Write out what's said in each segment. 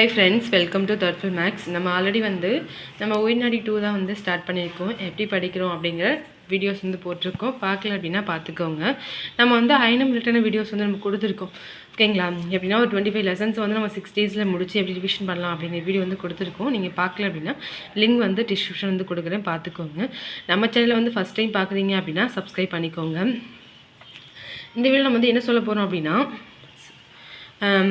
High friends welcome to தர்ஃபுல் maths நம்ம already வந்து நம்ம உயிர்நாடி டூ தான் வந்து ஸ்டார்ட் பண்ணியிருக்கோம். எப்படி படிக்கிறோம் அப்படிங்கிற வீடியோஸ் வந்து போட்டிருக்கோம். பார்க்கல அப்படின்னா பார்த்துக்கோங்க. நம்ம வந்து ஐநம் ரிட்டர்ன் வீடியோஸ் வந்து நம்ம கொடுத்துருக்கோம். ஓகேங்களா எப்படின்னா ஒரு டுவெண்ட்டி ஃபைவ் லெசன்ஸ் வந்து நம்ம சிக்ஸ் டேஸில் முடிச்சு எப்படி ரிவிஷன் பண்ணலாம் அப்படிங்கிற வீடியோ வந்து கொடுத்துருக்கோம். நீங்கள் பார்க்கல அப்படின்னா லிங்க் வந்து டிஸ்கிரிப்ஷன் வந்து கொடுக்குறேன். பார்த்துக்கோங்க. நம்ம சேனலில் வந்து ஃபஸ்ட் டைம் பார்க்குறீங்க அப்படின்னா சப்ஸ்கிரைப் பண்ணிக்கோங்க. இந்த வீடியோ நம்ம வந்து என்ன சொல்ல போகிறோம் அப்படின்னா Um,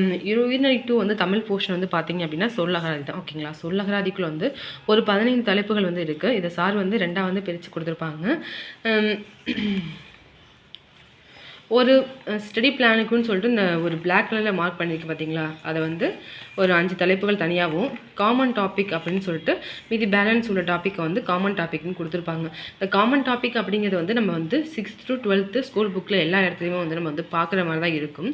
உயிர்நடை டூ வந்து தமிழ் போர்ஷன் வந்து பார்த்தீங்க அப்படின்னா சொல்லகராதி தான் ஓகேங்களா சொல்லகராதிக்குள்ள வந்து ஒரு பதினைந்து தலைப்புகள் வந்து இருக்குது இதை சார் வந்து ரெண்டாக வந்து பிரித்து கொடுத்துருப்பாங்க. Um, ஒரு ஸ்டடி பிளானுக்குன்னு சொல்லிட்டு இந்த ஒரு பிளாக் கலரில் மார்க் பண்ணியிருக்கு பார்த்தீங்களா அதை வந்து ஒரு அஞ்சு தலைப்புகள் தனியாகவும் காமன் டாபிக் அப்படின்னு சொல்லிட்டு மீதி பேலன்ஸ் உள்ள டாப்பிக்கை வந்து காமன் டாபிக்னு கொடுத்துருப்பாங்க. இந்த காமன் டாபிக் அப்படிங்கிறது வந்து நம்ம வந்து சிக்ஸ்த் டு டுவெல்த்து ஸ்கூல் புக்கில் எல்லா இடத்துலையுமே வந்து நம்ம வந்து பார்க்குற மாதிரி தான் இருக்கும்.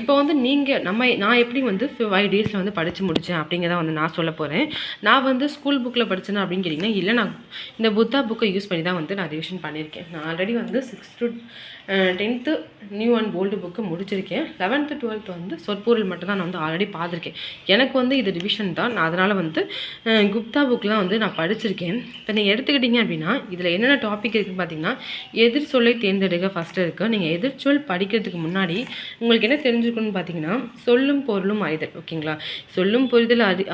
இப்போ வந்து நீங்கள் நம்ம நான் எப்படி வந்து ஃபைவ் டேஸில் வந்து படித்து முடித்தேன் அப்படிங்கிறத வந்து நான் சொல்ல போகிறேன் நான் வந்து ஸ்கூல் புக்கில் படித்தேன் அப்படின்னு கேட்டிங்கன்னா இல்லை நான் இந்த புத்தா புக்கை யூஸ் பண்ணி தான் வந்து நான் ரிவிஷன் பண்ணியிருக்கேன். நான் ஆல்ரெடி வந்து sixth to tenth new and old book முடிச்சிருக்கேன். லெவன்த்து டுவெல்த்து வந்து சொற்பொருள் மட்டும் தான் நான் வந்து ஆல்ரெடி பார்த்துருக்கேன். எனக்கு வந்து இது ரிவிஷன் தான். நான் அதனால் வந்து குப்தா புக்லாம் வந்து நான் படிச்சிருக்கேன். இப்போ நீங்கள் எடுத்துக்கிட்டீங்க அப்படின்னா இதில் என்னென்ன டாபிக் இருக்குதுன்னு பார்த்தீங்கன்னா எதிர் சொல்லை தேர்ந்தெடுக்க ஃபஸ்ட்டு இருக்குது நீங்கள் எதிர்ச்சொல் படிக்கிறதுக்கு முன்னாடி உங்களுக்கு என்ன தெரிஞ்சுக்கணும்னு பார்த்தீங்கன்னா சொல்லும் பொருளும் அறிதல் ஓகேங்களா? சொல்லும் புரிதல் அறி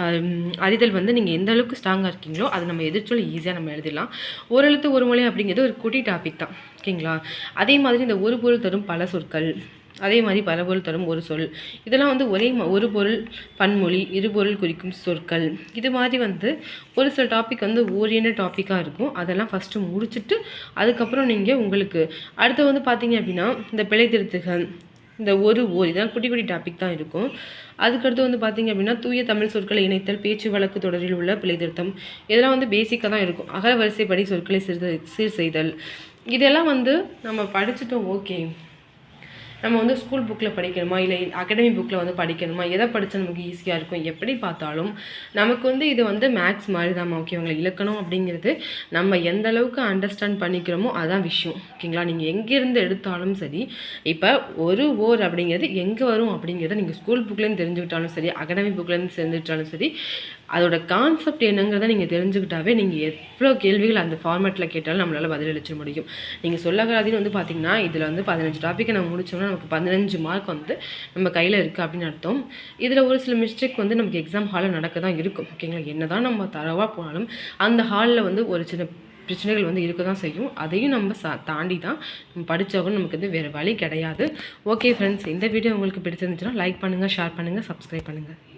அறிதல் வந்து நீங்கள் எந்த அளவுக்கு ஸ்ட்ராங்காக இருக்கீங்களோ அதை நம்ம எதிர்ச்சொல் ஈஸியாக நம்ம எழுதிடலாம். ஒரு எழுத்து ஒரு மொழி அப்படிங்கிறது ஒரு குட்டி டாபிக் தான் ஓகேங்களா? அதே மாதிரி இந்த ஒரு பொருள் தரும் பல சொற்கள் அதே மாதிரி பல பொருள் தரும் ஒரு சொல். இதெல்லாம் வந்து ஒரே ஒரு பொருள் பன்மொழி இரு பொருள் குறிக்கும் சொற்கள். இது மாதிரி வந்து ஒரு சில டாபிக் வந்து ஓரியன டாப்பிக்காக இருக்கும். அதெல்லாம் ஃபஸ்ட்டு முடிச்சுட்டு அதுக்கப்புறம் நீங்கள் உங்களுக்கு அடுத்து வந்து பார்த்தீங்க அப்படின்னா இந்த பிழை திருத்துகள் இந்த ஒரு ஓர் இதெல்லாம் குட்டி குட்டி டாபிக் தான் இருக்கும். அதுக்கடுத்து வந்து பார்த்தீங்க அப்படின்னா தூய தமிழ் சொற்களை இணைத்தல் பேச்சு வழக்கு தொடரில் உள்ள பிழை திருத்தம் இதெல்லாம் வந்து பேசிக்காக தான் இருக்கும். அகர வரிசைப்படி சொற்களை சீர் சீர் செய்தல். இதெல்லாம் வந்து நம்ம படிச்சுட்டோம் ஓகே நம்ம வந்து ஸ்கூல் புக்கில் படிக்கணுமா? இல்லை அகாடமி புக்கில் வந்து படிக்கணுமா? எதை படித்தா நமக்கு ஈஸியாக இருக்கும்? எப்படி பார்த்தாலும் நமக்கு வந்து இது வந்து மேக்ஸ் மாதிரி தான் ஓகேங்களா இலக்கணம் அப்படிங்கிறது நம்ம எந்த அளவுக்கு அண்டர்ஸ்டாண்ட் பண்ணிக்கிறோமோ அதான் விஷயம். ஓகேங்களா நீங்கள் எங்கேருந்து எடுத்தாலும் சரி இப்போ ஒரு ஓர் அப்படிங்கிறது எங்கே வரும் அப்படிங்கிறத நீங்கள் ஸ்கூல் புக்லேருந்து தெரிஞ்சுக்கிட்டாலும் சரி அகாடமி புக்லேருந்து தெரிஞ்சுக்கிட்டாலும் சரி அதோட கான்செப்ட் என்னங்கிறத நீங்கள் தெரிஞ்சுக்கிட்டாவே நீங்கள் எவ்வளோ கேள்விகள் அந்த ஃபார்மேட்டில் கேட்டாலும் நம்மளால் பதிலளிச்ச முடியும். நீங்கள் சொல்லக்கூடாதுன்னு வந்து பார்த்தீங்கன்னா இதில் வந்து பதினஞ்சு டாப்பிக்கை நம்ம முடிச்சோம்னா நமக்கு பதினஞ்சு மார்க் வந்து நம்ம கையில் இருக்குது அப்படின்னு அர்த்தம். இதில் ஒரு சில மிஸ்டேக் வந்து நமக்கு எக்ஸாம் ஹாலில் நடக்க தான் இருக்கும். ஓகேங்களா என்ன தான் நம்ம தரவாக போனாலும் அந்த ஹாலில் வந்து ஒரு சின்ன பிரச்சனைகள் வந்து இருக்க தான் செய்யும். அதையும் நம்ம சா தாண்டி தான் நம்ம படித்தவங்க நமக்கு வந்து வேறு வழி கிடையாது. ஓகே ஃப்ரெண்ட்ஸ் இந்த வீடியோ உங்களுக்கு பிடிச்சிருந்துச்சுன்னா லைக் பண்ணுங்கள் ஷேர் பண்ணுங்கள் சப்ஸ்கிரைப் பண்ணுங்கள்